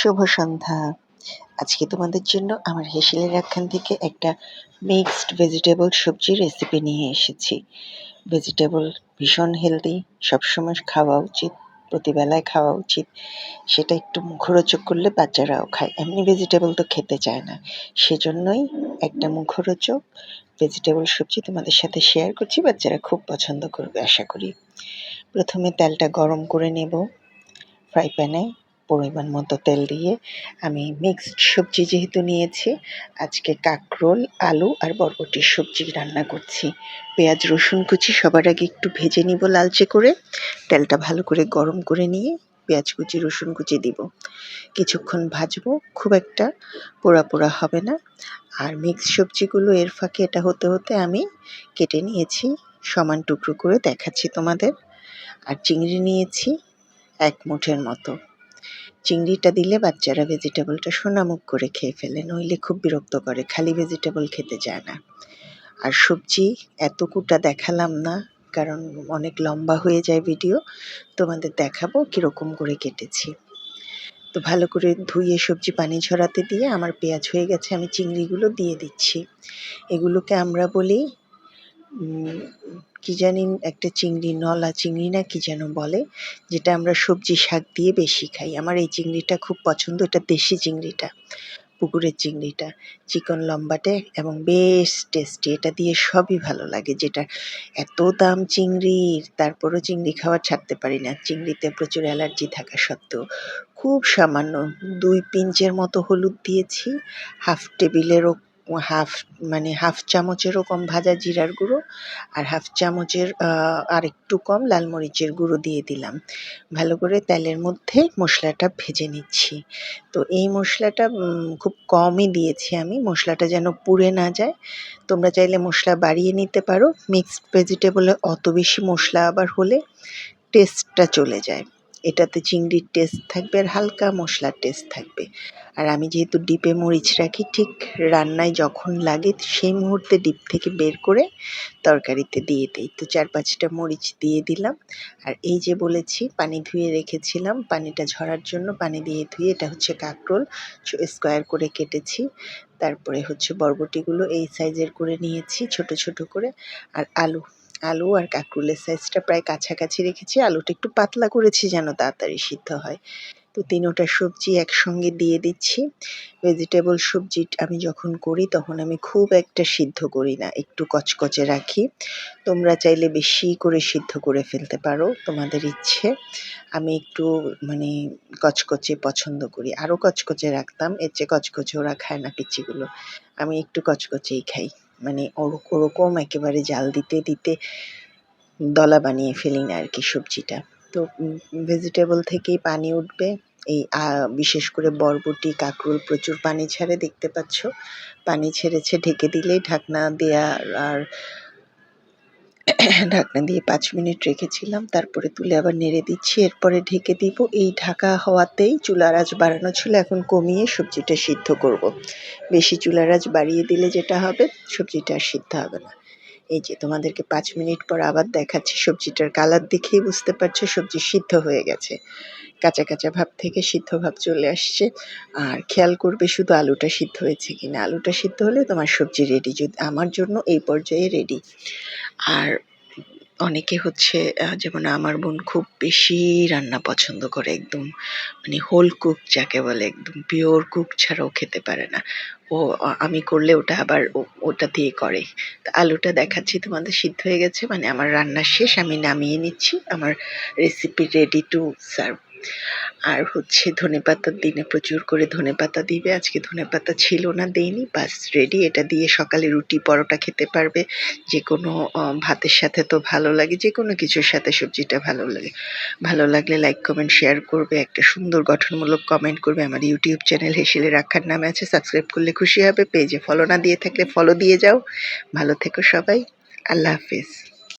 শুভ সন্ধ্যা। আজকে তোমাদের জন্য আমার হেসেলের একখান থেকে একটা মিক্সড ভেজিটেবল সবজির রেসিপি নিয়ে এসেছি। ভেজিটেবল ভীষণ হেলদি সবসময় খাওয়া উচিত, প্রতিবেলায় খাওয়া উচিত। সেটা একটু মুখরোচক করলে বাচ্চারাও খায়। এমনি ভেজিটেবল তো খেতে চায় না। সেজন্যই একটা মুখরোচক ভেজিটেবল সবজি তোমাদের সাথে শেয়ার করছি, বাচ্চারা খুব পছন্দ করবে, আশা করি। প্রথমে তেলটা গরম করে নেব। ফ্রাই প্যানে পরিমাণ মতো তেল দিয়ে আমি মিক্সড সবজি যেহেতু নিয়েছি, আজকে কাঁকরোল, আলু আর বরবটির সবজি রান্না করছি। পেঁয়াজ, রসুন কুচি সবার আগে একটু ভেজে নিব লালচে করে। তেলটা ভালো করে গরম করে নিয়ে পেঁয়াজ কুচি, রসুন কুচি দিব। কিছুক্ষণ ভাজবো, খুব একটা পোড়া পোড়া হবে না। আর মিক্স সবজিগুলো এর ফাঁকে এটা হতে হতে আমি কেটে নিয়েছি, সমান টুকরো করে দেখাচ্ছি তোমাদের। আর চিংড়ি নিয়েছি এক মুঠের মতো। চিংড়িটা দিলে বাচ্চারা ভেজিটেবলটা সোনামুখ করে খেয়ে ফেলে, নইলে খুব বিরক্ত করে, খালি ভেজিটেবল খেতে চায় না। আর সবজি এতকুটা দেখালাম না, কারণ অনেক লম্বা হয়ে যায় ভিডিও তোমাদের দেখাবো কীরকম করে কেটেছি। তো ভালো করে ধুয়ে সবজি পানি ঝরাতে দিয়ে আমার পেঁয়াজ হয়ে গেছে, আমি চিংড়িগুলো দিয়ে দিচ্ছি। এগুলোকে আমরা বলি কি জানি একটা চিংড়ি নলা চিংড়ি না কি যেন বলে, যেটা আমরা সবজি শাক দিয়ে বেশি খাই। আমার এই চিংড়িটা খুব পছন্দ, এটা দেশি চিংড়িটা, পুকুরের চিংড়িটা, চিকন লম্বাটে এবং বেশ টেস্টি। এটা দিয়ে সবই ভালো লাগে, যেটা এত দাম চিংড়ির, তারপরও চিংড়ি খাওয়া ছাড়তে পারি না। চিংড়িতে প্রচুর অ্যালার্জি থাকা সত্ত্বেও। খুব সামান্য, দুই পিঞ্চের মতো হলুদ দিয়েছি, হাফ টেবিলেরও হাফ মানে হাফ চামচেরও কম ভাজা জিরার গুঁড়ো আর হাফ চামচের আর একটু কম লাল মরিচের গুঁড়ো দিয়ে দিলাম। ভালো করে তেলের মধ্যে মশলাটা ভেজে নিচ্ছি। তো এই মশলাটা খুব কমই দিয়েছি আমি। মশলাটা যেন পুড়ে না যায়। তোমরা চাইলে মশলা বাড়িয়ে নিতে পারো। মিক্সড ভেজিটেবলে অত বেশি মশলা আবার হলে টেস্টটা চলে যায়। এটাতে চিংড়ির টেস্ট থাকবে আর হালকা মশলার টেস্ট থাকবে। আর আমি যেহেতু ডিপে মরিচ রাখি, ঠিক রান্নায় যখন লাগে সেই মুহূর্তে ডিপ থেকে বের করে তরকারিতে দিয়ে দিই। তো চার পাঁচটা মরিচ দিয়ে দিলাম। আর এই যে বলেছি, পানি ধুয়ে রেখেছিলাম। পানিটা ঝরার জন্য পানি দিয়ে ধুয়ে এটা হচ্ছে কাঁকরোল স্কোয়ার করে কেটেছি। তারপরে হচ্ছে বরবটিগুলো এই সাইজের করে নিয়েছি, ছোট ছোট করে। আর আলু আলু আর কাঁকরোলের সাইজটা প্রায় কাছাকাছি রেখেছি। আলুটা একটু পাতলা করেছি যেন তাড়াতাড়ি সিদ্ধ হয়। তো তিনোটা সবজি একসঙ্গে দিয়ে দিচ্ছি। ভেজিটেবল সবজি আমি যখন করি তখন আমি খুব একটা সিদ্ধ করি না, একটু কচকচে রাখি। তোমরা চাইলে বেশি করে সিদ্ধ করে ফেলতে পারো, তোমাদের ইচ্ছে। আমি একটু মানে কচকচে পছন্দ করি। আরও কচকচে রাখতাম, এর চেয়ে কচকচে ওরা খায় না পিচিগুলো। আমি একটু কচকচেই খাই। মানে ওরকম একেবারে জাল দিতে দিতে দলা বানিয়ে ফেলি না আর কি সবজিটা। তো ভেজিটেবল থেকেই পানি উঠবে। এই বিশেষ করে বরবটি, কাঁকরোল প্রচুর পানি ছাড়ে, দেখতে পাচ্ছ? পানি ছেড়েছে ঢেকে দিলেই ঢাকনা দেয়া আর ঢাকনা দিয়ে পাঁচ মিনিট রেখেছিলাম, তারপরে তুলে আবার নেড়ে দিচ্ছি, এরপরে ঢেকে দিব। এই ঢাকা হওয়াতেই চুলার আঁচ বাড়ানো ছিল, এখন কমিয়ে সবজিটা সিদ্ধ করব। বেশি চুলার আঁচ বাড়িয়ে দিলে যেটা হবে, সবজিটা আর সিদ্ধ হবে না। এই যে তোমাদেরকে পাঁচ মিনিট পর আবার দেখাচ্ছি সবজিটার কালার দেখেই বুঝতে পারছ সবজি সিদ্ধ হয়ে গেছে। কাঁচা কাঁচা ভাব থেকে সিদ্ধ ভাব চলে আসছে। আর খেয়াল করবে শুধু আলুটা সিদ্ধ হয়েছে কি না আলুটা সিদ্ধ হলে তোমার সবজি রেডি যদি আমার জন্য এই পর্যায়ে রেডি আর অনেকে হচ্ছে যেমন আমার বোন খুব বেশি রান্না পছন্দ করে একদম মানে হোল কুক যাকে বলে একদম পিওর কুক ছাড়াও খেতে পারে না। ও, আমি করলে ওটা আবার ওটা দিয়ে করে। আলুটা দেখাচ্ছি তোমাদের, সিদ্ধ হয়ে গেছে। মানে আমার রান্না শেষ, আমি নামিয়ে নিচ্ছি। আমার রেসিপি রেডি টু সার্ভ আর হচ্ছে ধনেপাতার দিনে প্রচুর করে ধনেপাতা দিবে। আজকে ধনেপাতা ছিল না, দেইনি। বাস রেডি এটা দিয়ে সকালে রুটি পরোটা খেতে পারবে। যে কোনো ভাতের সাথে তো ভালো লাগে যে কোনো কিছুর সাথে সবজিটা ভালো লাগে। ভালো লাগলে লাইক কমেন্ট শেয়ার করবে। একটা সুন্দর গঠনমূলক কমেন্ট করবে। আমার ইউটিউব চ্যানেল হেসেলে রাখার নামে আছে। সাবস্ক্রাইব করলে খুশি হবে। পেজে ফলো না দিয়ে থাকলে ফলো দিয়ে যাও। ভালো থেকো সবাই। আল্লাহ হাফিজ।